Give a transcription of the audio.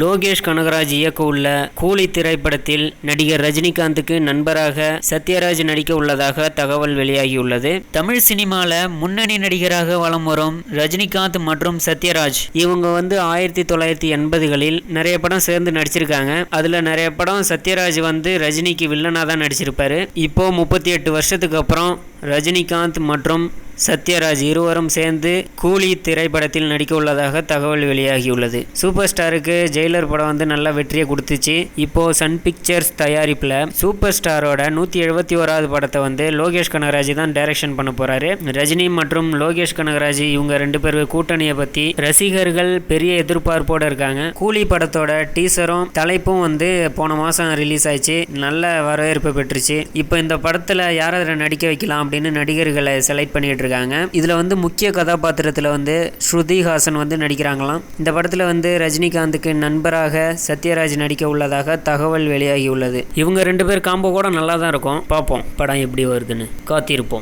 லோகேஷ் கனகராஜ் இயக்க உள்ள கூலி திரைப்படத்தில் நடிகர் ரஜினிகாந்துக்கு நண்பராக சத்யராஜ் நடிக்க உள்ளதாக தகவல் வெளியாகியுள்ளது. தமிழ் சினிமாவில் முன்னணி நடிகராக வலம் வரும் ரஜினிகாந்த் மற்றும் சத்யராஜ் இவங்க வந்து ஆயிரத்தி தொள்ளாயிரத்தி எண்பதுகளில் நிறைய படம் சேர்ந்து நடிச்சிருக்காங்க. அதுல நிறைய படம் சத்யராஜ் வந்து ரஜினிக்கு வில்லனா தான் நடிச்சிருப்பாரு. இப்போ முப்பத்தி எட்டு வருஷத்துக்கு அப்புறம் ரஜினிகாந்த் மற்றும் சத்யராஜ் இருவரும் சேர்ந்து கூலி திரைப்படத்தில் நடிக்க உள்ளதாக தகவல் வெளியாகியுள்ளது. சூப்பர் ஸ்டாருக்கு ஜெயிலர் படம் வந்து நல்ல வெற்றியை கொடுத்துச்சு. இப்போ சன் பிக்சர்ஸ் தயாரிப்பில் சூப்பர் ஸ்டாரோட நூற்றி எழுபத்தி ஓராவது படத்தை வந்து லோகேஷ் கனகராஜ் தான் டைரக்ஷன் பண்ண போறாரு. ரஜினி மற்றும் லோகேஷ் கனகராஜ் இவங்க ரெண்டு பேர் கூட்டணியை பற்றி ரசிகர்கள் பெரிய எதிர்பார்ப்போடு இருக்காங்க. கூலி படத்தோட டீசரும் தலைப்பும் வந்து போன மாதம் ரிலீஸ் ஆயிடுச்சு. நல்ல வரவேற்பு பெற்றுச்சு. இப்போ இந்த படத்தில் யார் அதில் நடிக்க வைக்கலாம்? அப்படின்னு நடிகர்களை செலக்ட் பண்ணிட்டு இருக்காங்க இதில் வந்து முக்கிய கதாபாத்திரத்தில் வந்து ஸ்ருதி ஹாசன் வந்து நடிக்கிறாங்களாம். இந்த படத்தில் வந்து ரஜினிகாந்துக்கு நண்பராக சத்யராஜ் நடிக்க உள்ளதாக தகவல் வெளியாகி உள்ளது. இவங்க ரெண்டு பேர் காம்போ கூட நல்லா தான் இருக்கும். பார்ப்போம் படம் எப்படி வருதுன்னு. காத்திருப்போம்.